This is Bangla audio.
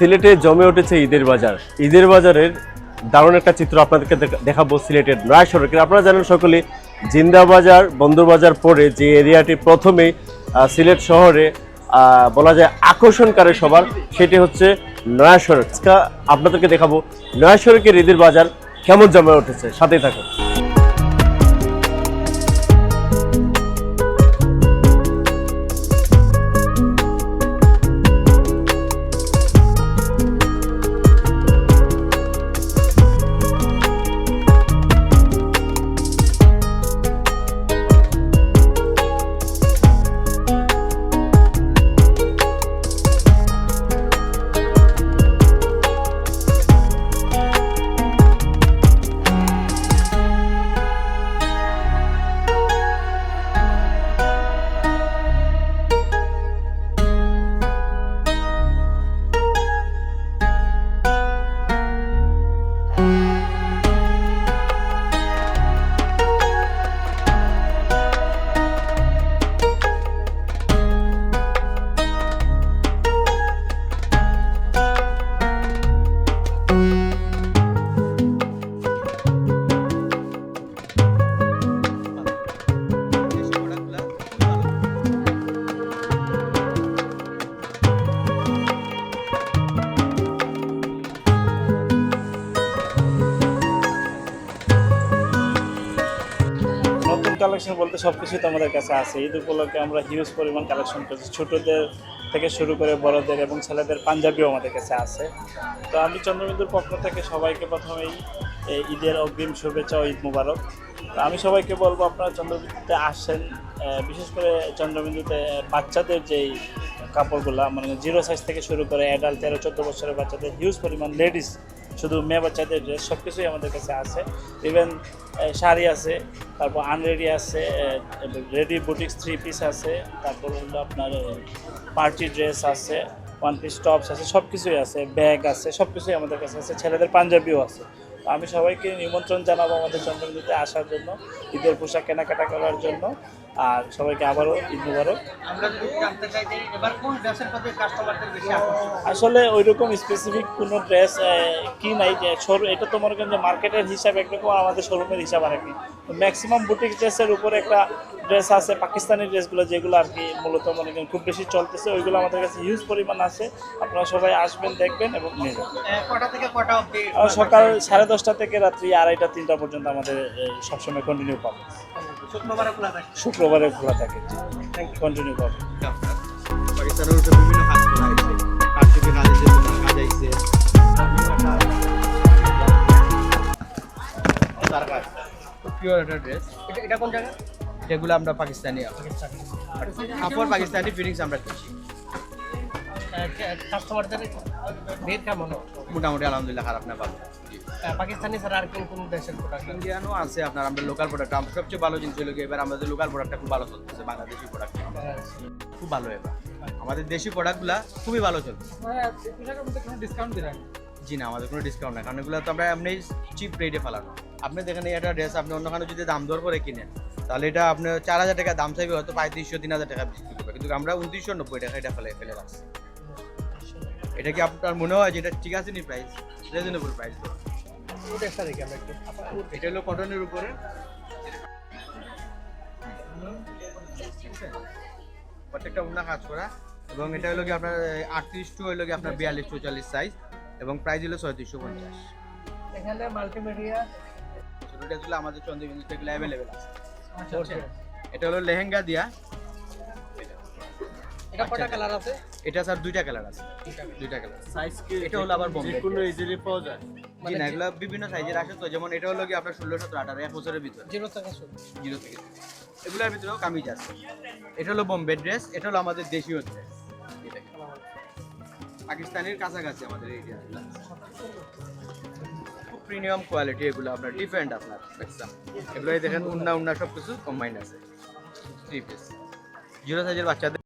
সিলেটে জমে উঠেছে ঈদের বাজার। ঈদের বাজারের দারুণ একটা চিত্র আপনাদেরকে দেখা- দেখাবো সিলেটের নয়া সড়কের। আপনারা জানেন সকলে জিন্দা বাজার বন্দরবাজার পরে যে এরিয়াটি প্রথমেই আহ, সিলেট শহরে বলা যায় আকর্ষণ করে সবার সেটি হচ্ছে নয়া সড়ক। আপনাদেরকে দেখাবো নয়া সড়কের ঈদের বাজার কেমন জমে উঠেছে। সাথেই থাকুন। কালেকশন বলতে সব কিছুই তো আমাদের কাছে আছে। ঈদ উপলক্ষে আমরা হিউজ পরিমাণ কালেকশন করেছি। ছোটদের থেকে শুরু করে বড়দের এবং ছেলেদের পাঞ্জাবিও আমাদের কাছে আছে। তো আমি চন্দ্রবিন্দুর পক্ষ থেকে সবাইকে প্রথমেই ঈদের অগ্রিম শুভেচ্ছা ও ঈদ মুবারক। আমি সবাইকে বলব, আপনারা চন্দ্রবিন্দুতে আসেন বিশেষ করে চন্দ্রবিন্দুতে বাচ্চাদের যেই কাপড়গুলো মানে জিরো সাইজ থেকে শুরু করে অ্যাডাল্ট তেরো, চোদ্দ বছরের বাচ্চাদের হিউজ পরিমাণ লেডিস শুধু মেয়ে বাচ্চাদের ড্রেস সব কিছুই আমাদের কাছে আছে। ইভেন শাড়ি আছে, তারপর আনরেডি আছে রেডি বুটিক্স থ্রি পিস আছে, তারপর হলো আপনার পার্টি ড্রেস আছে ওয়ান পিস টপস আছে সব কিছুই আছে ব্যাগ আছে সব কিছুই আমাদের কাছে আছে, ছেলেদের পাঞ্জাবিও আছে। আমি সবাইকে নিমন্ত্রণ জানাব আমাদের চন্দ্রবিন্দুতে আসার জন্য, ঈদের পোশাক কেনাকাটা করার জন্য। আর সবাইকে আবারও ঈদ মুবারক। আসলে ওইরকম স্পেসিফিক কোনো ড্রেস কি নাই যে শোরুম এটা তো মনে করেন যে মার্কেটের হিসাব একরকম আমাদের শোরুমের হিসাব আর কি ম্যাক্সিমাম বুটিক ড্রেসের উপরে একটা ড্রেস আছে পাকিস্তানি ড্রেসগুলো যেগুলো আর কি মূলত মনে করেন খুব বেশি চলতেছে ওইগুলো আমাদের কাছে হিউজ পরিমাণ আছে। আপনারা সবাই আসবেন দেখবেন এবং নিয়ে যাবেন। সকাল সাড়ে দশটা থেকে রাত্রি আড়াইটা তিনটা পর্যন্ত আমাদের সবসময় কন্টিনিউ পাবেন শুক্রবারে খোলা থাকে। শুক্রবারে খোলা থাকে কন্টিনিউ পাবেন পাকিস্তানের বিভিন্ন কাজ করা হয়েছে। কাজ থেকে কাজ কাজ আইছে। পিওর একটা ড্রেস এটা এটা কোন জায়গা? আমরা পাকিস্তানি কাপড় পাকিস্তানি ফিটিংস আমরা দিচ্ছি কাস্টমারদের রেট কেমন? মোটামুটি আলহামদুলিল্লাহ খারাপ না ভালো। আহ, পাকিস্তানি ছাড়া আর কোন কোন দেশের প্রোডাক্ট ইন্ডিয়ানও আছে আপনার আমরা লোকাল প্রোডাক্ট আমরা সবচেয়ে ভালো জিনিস হলো এবার আমাদের লোকাল প্রোডাক্টটা খুব ভালো চলতেছে বাংলাদেশি প্রোডাক্ট খুব ভালো এবার। আমাদের দেশি প্রোডাক্টগুলা খুবই ভালো চলছে। ডিসকাউন্ট দিলেন জি না আমাদের কোনো ডিসকাউন্ট নাই কারণ এগুলো তো আমরা এমনি চিপ রেটে ফেলানো। আপনি দেখেন একটা ড্রেস আপনি অন্যখানে যদি দাম দর করে কিনেন তাহলে এটা আপনার চার হাজার টাকা দাম চাইবে হয়তো পঁয়ত্রিশশো তিন হাজার টাকা বিক্রি করবে। কিন্তু আমরা উনত্রিশশো নব্বই টাকা এটা ফেলে ফেলে রাখছি। এটা কি আপনার মনে হয় যে এটা ঠিক আছে নি প্রাইস রিজনেবল প্রাইস ড্রেসটা দেখি আমরা একটু। এটা হলো কটনের উপরে। প্রত্যেকটা উন্না কাজ করা। এবং এটা হলো কি আপনার আটত্রিশ টু হলো কি আপনার বিয়াল্লিশ চৌচল্লিশ সাইজ এবং প্রাইস হলো ছয়ত্রিশশো পঞ্চাশ। এখানে মাল্টিমিডিয়া ছোটো ড্রেসগুলো আমাদের চন্দ্রবিন্দুতে এগুলো অ্যাভেলেবেল আছে এটা হলো লেহেঙ্গা দিয়া। এটা কটা কালার আছে? এটা স্যার দুইটা কালার আছে। দুইটা কালার সাইজ কি? এটা হলো আবার বোম্বে যে কোনো ইজিলি পাওয়া যায়। জি না এগুলো বিভিন্ন সাইজের আসে তো যেমন এটা হলো কি আপনার ষোলো সতেরো আঠারো এক বছরের ভিতরে। জিরো থেকে জিরো থেকে এগুলোর ভিতরেও কামিজ আছে। এটা হলো বোম্বে ড্রেস এটা হলো আমাদের দেশীয় ড্রেস পাকিস্তানের কাছাকাছি আমাদের এই ড্রেসগুলো খুব প্রিমিয়াম কোয়ালিটি এগুলো আপনার ডিফারেন্ট আপনার ম্যাক্সিমাম এগুলো দেখেন উন্না উন্না সব কিছু কম্বাইন আছে। থ্রি পিস জিরো সাইজের বাচ্চাদের